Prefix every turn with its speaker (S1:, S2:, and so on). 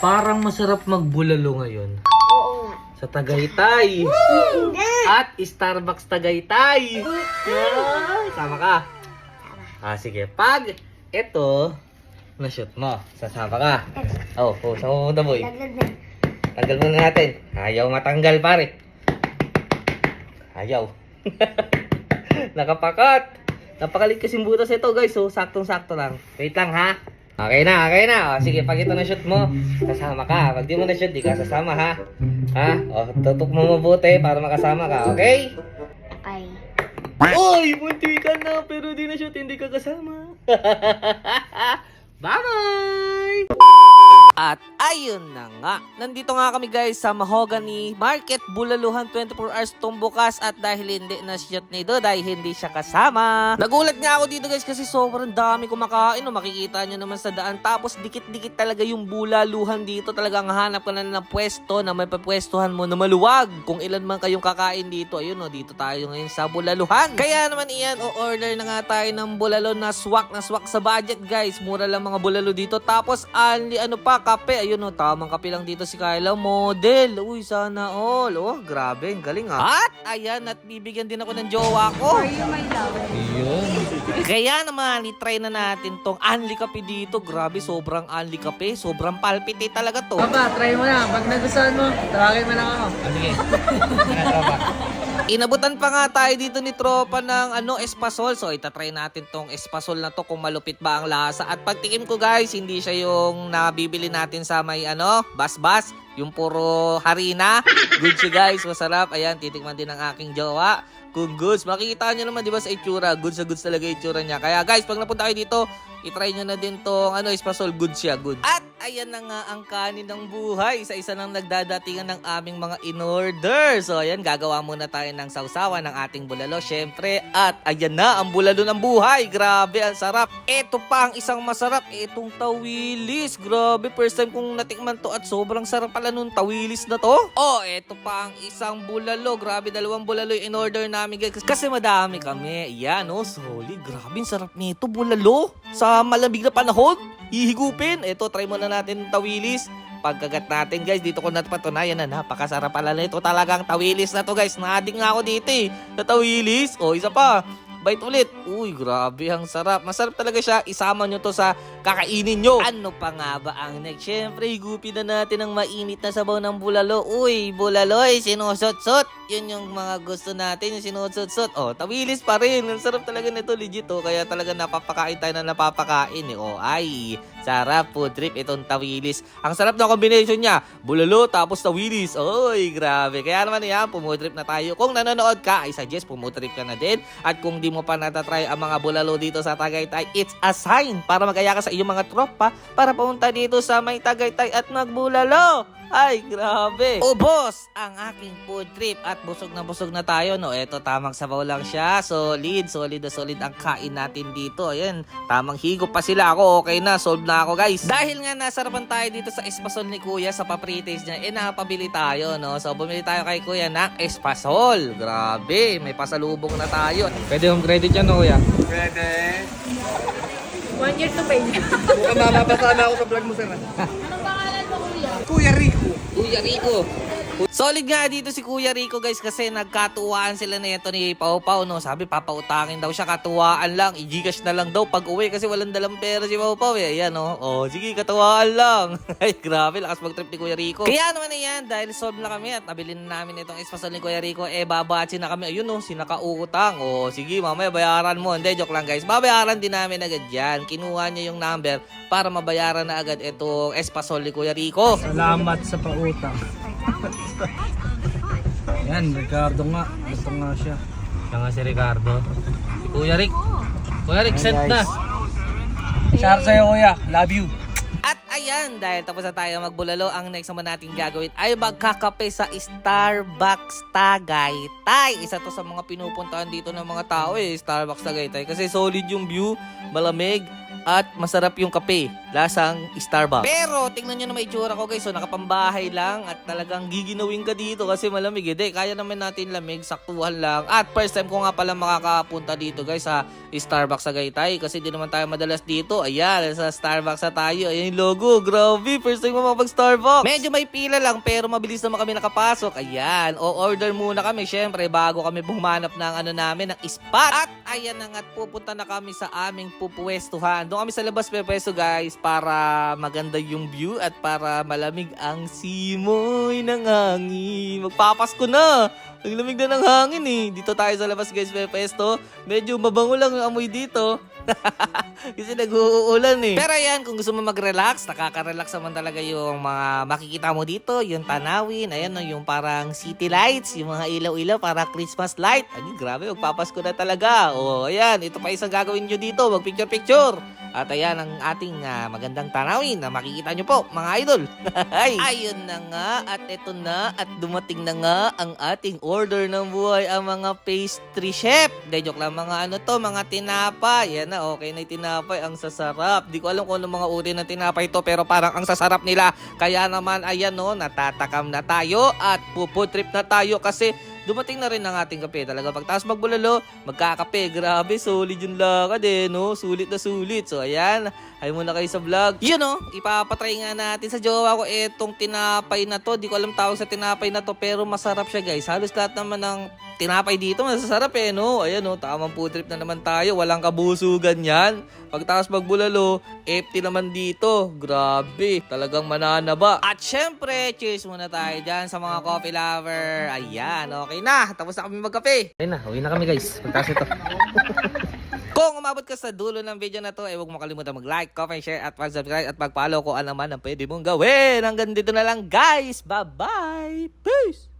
S1: Parang masarap magbulalo ngayon.
S2: Oo nga.
S1: Sa Tagaytay. At Starbucks Tagaytay. Ay, Sama ka. Ah, sige. Pag ito, na-shoot mo, sasama ka. Oh, oh, saan mo pupunta, boy? Tanggal muna natin. Ayaw matanggal, pare. Ayaw. Nakapakat. Napakalit kasing butas ito, guys. So, saktong-sakto lang. Wait lang, ha? Okay na, okay na. O, sige, pag ito na-shoot mo, kasama ka. Pag di mo na-shoot, di ka sasama, ha? Ha? O, tutok mo mabuti para makasama ka, okay?
S2: Okay.
S1: Uy, munti ka na, pero di na-shoot, hindi ka kasama. Bye-bye! Ayun na nga, nandito nga kami guys sa Mahogany Market, Bulaluhan 24 hours tong bukas at dahil hindi na shoot nito dahil hindi siya kasama. Nagulat nga ako dito guys kasi sobrang dami kumakain, no? makikita nyo naman sa daan. Tapos dikit-dikit talaga yung bulaluhan dito, talagang hanap ka na ng pwesto na may papwestuhan mo na maluwag. Kung ilan man kayong kakain dito, ayun no, dito tayo ngayon sa bulaluhan. Kaya naman iyan, o-order na nga tayo ng bulalo na swak na swak sa budget guys. Mura lang mga bulalo dito. Tapos only ano pa, kape. Ayun no, tamang kape lang dito si Kyla. Model. Uy, sana all. Oh, grabe. Ang galing ah. At ayan, at bibigyan din ako ng jowa ko.
S2: you my love?
S1: Ayun. Kaya naman, i-try na natin tong Anli Kape dito. Grabe, sobrang Anli Kape. Sobrang palpite talaga to.
S3: Papa, try mo na. Pag nagustuhan mo, tawagin mo lang ako.
S1: Ah, sige. Inabutan pa nga tayo dito ni tropa ng ano, espasol. So, itatry natin tong espasol na to kung malupit ba ang lasa. At pagtikim ko guys, hindi siya yung nabibili natin sa may ano, bas-bas. Yung puro harina. Good siya guys, masarap. Ayan, titikman din ng aking jowa. Kung goods, makikita nyo naman di ba sa itsura, goods na goods talaga itsura niya. Kaya guys, pag napunta kayo dito, itry nyo na din tong ano, espasol, good siya, good. At ayan na nga ang kanin ng buhay. Isa-isa lang nagdadatingan ng aming mga in-order. So ayan, gagawa muna tayo ng sausawan ng ating bulalo, syempre. At ayan na, ang bulalo ng buhay. Grabe, ang sarap. Ito pa ang isang masarap, itong tawilis. Grabe, first time kong natikman to at sobrang sarap pala nung tawilis na to. Oh, ito pa ang isang bulalo. Grabe, dalawang bulalo yung in-order namin guys. Kasi madami kami. Yan, oh, solid. Grabe, ang sarap nito, bulalo. Sa malamig na panahon, hihigupin. Ito, try muna natin tawilis. Pagkagat natin guys, dito ko napatunayan na napakasarap pala nito. Talagang tawilis na to guys. Naading nga ako dito eh. Sa tawilis. O, isa pa. Bite ulit. Uy, grabe ang sarap. Masarap talaga siya. Isama nyo to sa kakainin nyo. Ano pa nga ba ang next? Siyempre, higupin na natin ang mainit na sabaw ng bulalo. Uy, bulaloy, sinusot-sot. Yun yung mga gusto natin, yung sinusot-sot. Oh, tawilis pa rin. Ang sarap talaga nito, legit oh. Kaya talaga napapakain tayo na napapakain eh. Oh, ay, sarap food trip itong tawilis. Ang sarap na combination niya. Bulalo tapos tawilis. Oy, grabe. Kaya naman yan, pumutrip na tayo. Kung nanonood ka, I suggest pumutrip ka na din. At kung di mo pa natatry ang mga bulalo dito sa Tagaytay, it's a sign para magaya ka sa iyong mga tropa para pumunta dito sa may Tagaytay at magbulalo. Ay, grabe. Ubos ang aking food trip at busog na busog na tayo, no? Eto, tamang sabaw lang siya. Solid, solid na solid ang kain natin dito. Ayan, tamang higop pa sila ako. Okay na, solve na ako, guys. Dahil nga nasarapan tayo dito sa espasol ni Kuya sa papritis niya, eh, napabili tayo, no? So, bumili tayo kay Kuya ng espasol. Grabe, may pasalubong na tayo.
S3: Pwede yung credit yan, no, kuya?
S4: Pwede.
S2: One year to pay.
S4: Mukhang mababasa na ako sa vlog mo, sir.
S2: Anong pangalan mo, kuya?
S4: Kuya Rico.
S1: Kuya Rico. Solid nga dito si Kuya Rico guys kasi nagkatuwaan sila na ito ni Pau Pau no. Sabi papautangin daw siya katuwaan lang. I-gcash na lang daw pag uwi kasi walang dalang pera si Pau Pau eh. Ayan no. Oh, sige katuwaan lang. Ay grabe lakas mag-trip ni Kuya Rico. Kaya naman yan dahil solve na kami at nabili na namin itong espasol ni Kuya Rico eh babatsin na kami. Ayun no, sinakautang. Oh, sige mamaya bayaran mo. Hindi joke lang guys. Babayaran din namin agad yan. Kinuha niya yung number para mabayaran na agad itong espasol ni Kuya Rico.
S3: Salamat sa pautang. Yan, Ricardo nga. Gusto nga siya.
S1: Siya nga si Ricardo. Si Kuya Rick. Kuya Rick, sent na.
S3: Shout sa'yo, kuya. Love you.
S1: At ayan, dahil tapos na tayo magbulalo, ang next naman natin gagawin ay magkakape sa Starbucks Tagaytay. Isa to sa mga pinupuntahan dito ng mga tao eh, Starbucks Tagaytay. Kasi solid yung view, malamig, at masarap yung kape. Lasang Starbucks. Pero tingnan nyo naman itsura ko guys. So nakapambahay lang at talagang giginawin ka dito kasi malamig. Hindi, kaya naman natin lamig. Saktuhan lang. At first time ko nga pala makakapunta dito guys sa Starbucks sa Gaytay. Kasi di naman tayo madalas dito. Ayan, sa Starbucks na tayo. Ayan yung logo. Grabe, first time ko makapag-Starbucks. Medyo may pila lang pero mabilis naman kami nakapasok. Ayan, o-order muna kami syempre bago kami bumanap ng ano namin, ng spot. At ayan na nga't pupunta na kami sa aming pupwestuhan. Doon kami sa labas pwesto guys para maganda yung view at para malamig ang simoy ng hangin. Magpapasko na! Ang lamig na ng hangin eh. Dito tayo sa labas guys pwesto. Medyo mabango lang ang amoy dito. Kasi nag-uulan eh. Pero ayan, kung gusto mo mag-relax, nakaka-relax naman talaga yung mga makikita mo dito, yung tanawin, ayan no, yung parang city lights, yung mga ilaw-ilaw, para Christmas light. Ay, grabe, magpapasko na talaga. O, ayan, ito pa isang gagawin nyo dito, mag-picture-picture. At ayan ang ating ah, magandang tanawin na makikita nyo po, mga idol. Ay, ayun na nga, at ito na, at dumating na nga ang ating order ng buhay, ang mga pastry chef. De, joke lang, mga ano to, mga tinapay. Yan na, okay na yung tinapay, ang sasarap. Di ko alam kung ano mga uri ng tinapay to, pero parang ang sasarap nila. Kaya naman, ayan no, natatakam na tayo at pupo trip na tayo kasi dumating na rin ang ating kape. Talaga pagtaas magbulalo, magkakape. Grabe, solid yung lakad eh, no? Sulit na sulit. So, ayan. Ay muna kayo sa vlog. Yun, no? Ipapatry nga natin sa jowa ko etong tinapay na to. Di ko alam tawag sa tinapay na to, pero masarap siya, guys. Halos lahat naman ng tinapay dito, masasarap eh, no? Ayan, no? Tamang food trip na naman tayo. Walang kabusugan yan. Pagtaas magbulalo, empty naman dito. Grabe, talagang mananaba. At syempre, cheers muna tayo dyan sa mga coffee lover. Ayan, okay na. Tapos na kami magkape. Ayun na, uwi na kami guys. Pagtaas ito. Kung umabot ka sa dulo ng video na to, eh huwag mo kalimutan mag-like, comment, share, at mag-subscribe at mag-follow kung ano man ang pwede mong gawin. Hanggang dito na lang guys. Bye-bye. Peace!